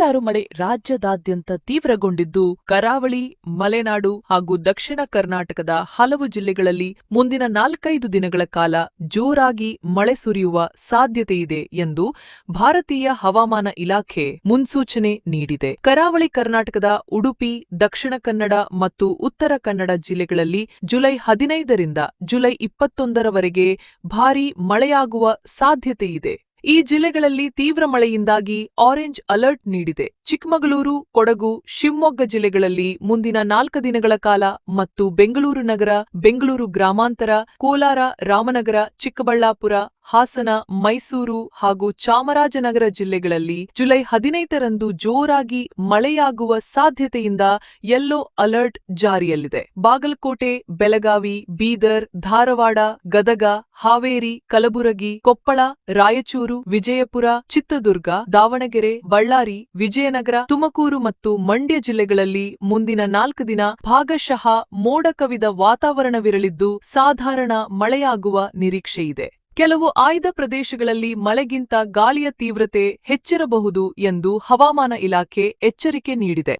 ಮುಂಗಾರು ಮಳೆ ರಾಜ್ಯದಾದ್ಯಂತ ತೀವ್ರಗೊಂಡಿದ್ದು ಕರಾವಳಿ, ಮಲೆನಾಡು ಹಾಗೂ ದಕ್ಷಿಣ ಕರ್ನಾಟಕದ ಹಲವು ಜಿಲ್ಲೆಗಳಲ್ಲಿ ಮುಂದಿನ ನಾಲ್ಕೈದು ದಿನಗಳ ಕಾಲ ಜೋರಾಗಿ ಮಳೆ ಸುರಿಯುವ ಸಾಧ್ಯತೆಯಿದೆ ಎಂದು ಭಾರತೀಯ ಹವಾಮಾನ ಇಲಾಖೆ ಮುನ್ಸೂಚನೆ ನೀಡಿದೆ. ಕರಾವಳಿ ಕರ್ನಾಟಕದ ಉಡುಪಿ, ದಕ್ಷಿಣ ಕನ್ನಡ ಮತ್ತು ಉತ್ತರ ಕನ್ನಡ ಜಿಲ್ಲೆಗಳಲ್ಲಿ ಜುಲೈ ಹದಿನೈದರಿಂದ ಜುಲೈ ಇಪ್ಪತ್ತೊಂದರವರೆಗೆ ಭಾರೀ ಮಳೆಯಾಗುವ ಸಾಧ್ಯತೆಯಿದೆ. ಈ ಜಿಲ್ಲೆಗಳಲ್ಲಿ ತೀವ್ರ ಮಳೆಯಿಂದಾಗಿ ಆರೆಂಜ್ ಅಲರ್ಟ್ ನೀಡಿದೆ. ಚಿಕ್ಕಮಗಳೂರು, ಕೊಡಗು, ಶಿವಮೊಗ್ಗ ಜಿಲ್ಲೆಗಳಲ್ಲಿ ಮುಂದಿನ ನಾಲ್ಕು ದಿನಗಳ ಕಾಲ ಮತ್ತು ಬೆಂಗಳೂರು ನಗರ, ಬೆಂಗಳೂರು ಗ್ರಾಮಾಂತರ, ಕೋಲಾರ, ರಾಮನಗರ, ಚಿಕ್ಕಬಳ್ಳಾಪುರ ಹಾಸನ, ಮೈಸೂರು ಹಾಗೂ ಚಾಮರಾಜನಗರ ಜಿಲ್ಲೆಗಳಲ್ಲಿ ಜುಲೈ ಹದಿನೈದರಂದು ಜೋರಾಗಿ ಮಳೆಯಾಗುವ ಸಾಧ್ಯತೆಯಿಂದ ಯೆಲ್ಲೋ ಅಲರ್ಟ್ ಜಾರಿಯಲ್ಲಿದೆ. ಬಾಗಲಕೋಟೆ, ಬೆಳಗಾವಿ, ಬೀದರ್, ಧಾರವಾಡ, ಗದಗ, ಹಾವೇರಿ, ಕಲಬುರಗಿ, ಕೊಪ್ಪಳ, ರಾಯಚೂರು, ವಿಜಯಪುರ, ಚಿತ್ರದುರ್ಗ, ದಾವಣಗೆರೆ, ಬಳ್ಳಾರಿ, ವಿಜಯನಗರ, ತುಮಕೂರು ಮತ್ತು ಮಂಡ್ಯ ಜಿಲ್ಲೆಗಳಲ್ಲಿ ಮುಂದಿನ ನಾಲ್ಕು ದಿನ ಭಾಗಶಃ ಮೋಡ ಕವಿದ ವಾತಾವರಣವಿರಲಿದ್ದು ಸಾಧಾರಣ ಮಳೆಯಾಗುವ ನಿರೀಕ್ಷೆಯಿದೆ. ಕೆಲವು ಆಯ್ದ ಪ್ರದೇಶಗಳಲ್ಲಿ ಮಳೆಗಿಂತ ಗಾಳಿಯ ತೀವ್ರತೆ ಹೆಚ್ಚಿರಬಹುದು ಎಂದು ಹವಾಮಾನ ಇಲಾಖೆ ಎಚ್ಚರಿಕೆ ನೀಡಿದೆ.